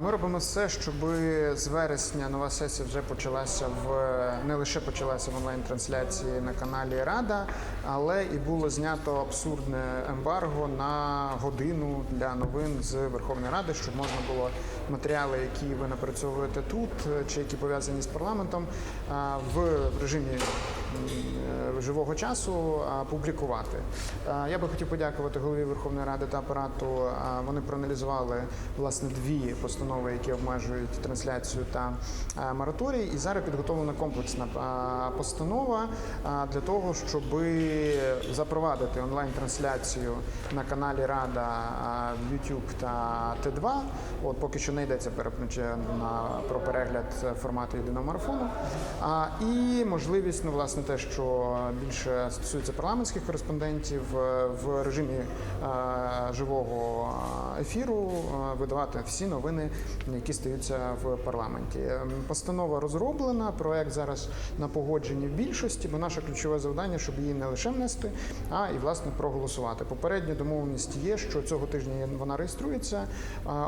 Ми робимо все, щоб з вересня нова сесія вже почалася в не лише почалася в онлайн-трансляції на каналі Рада, але і було знято абсурдне ембарго на годину для новин з Верховної Ради, щоб можна було матеріали, які ви напрацьовуєте тут, чи які пов'язані з парламентом, а, в режимі е, живого часу публікувати. Я би хотів подякувати голові Верховної Ради та апарату. Вони проаналізували власне дві постанови, які обмежують трансляцію та мораторій. І зараз підготовлена комплексна постанова для того, щоб запровадити онлайн-трансляцію на каналі Рада в YouTube та Т2. От поки що не йдеться на про перегляд формату єдиного марафону. А, і можливість, ну власне, те, що більше стосується парламентських кореспондентів е, в режимі е, живого ефіру е, видавати всі новини, які стаються в парламенті. Ем, Постанова розроблена, проект зараз на погодженні в більшості, бо наше ключове завдання, щоб її не лише внести, а і власне проголосувати. Попередня домовленість є, що цього тижня вона реєструється.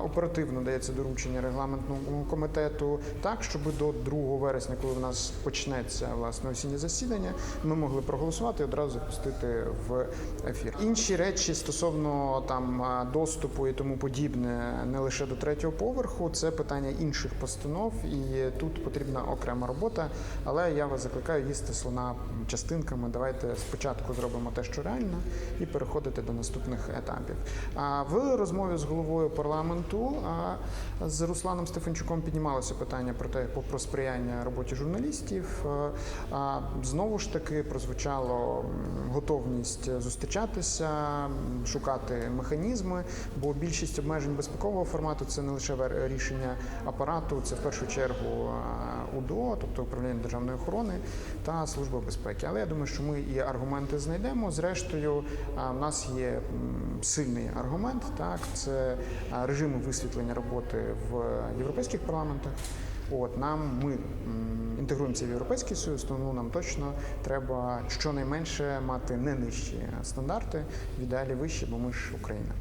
Оперативно дається доручення регламентному комітету, так щоб до 2 вересня, коли в нас почнеться власне осіннє засідання, ми могли проголосувати і одразу запустити в ефір. Інші речі стосовно там доступу і тому подібне, не лише до третього поверху, це питання інших постанов, і тут потрібна окрема робота. Але я вас закликаю їсти слона частинками. Давайте спочатку зробимо те, що реально, і переходити до наступних етапів. А в розмові з головою парламенту з Русланом Стефанчуком піднімалося питання про те, про сприяння роботі журналістів. А знову ж таки прозвучало готовність зустрічатися, шукати механізми, бо більшість обмежень безпекового формату це не лише вер- рішення апарату, це в першу чергу УДО, тобто управління державної охорони та служба безпеки. Але я думаю, що ми і аргументи знайдемо. Зрештою, в нас є сильний аргумент. Так, це режими висвітлення роботи в європейських парламентах. От нам ми інтегруємося в європейський союз, тому нам точно треба щонайменше мати не нижчі стандарти, в ідеалі вищі, бо ми ж Україна.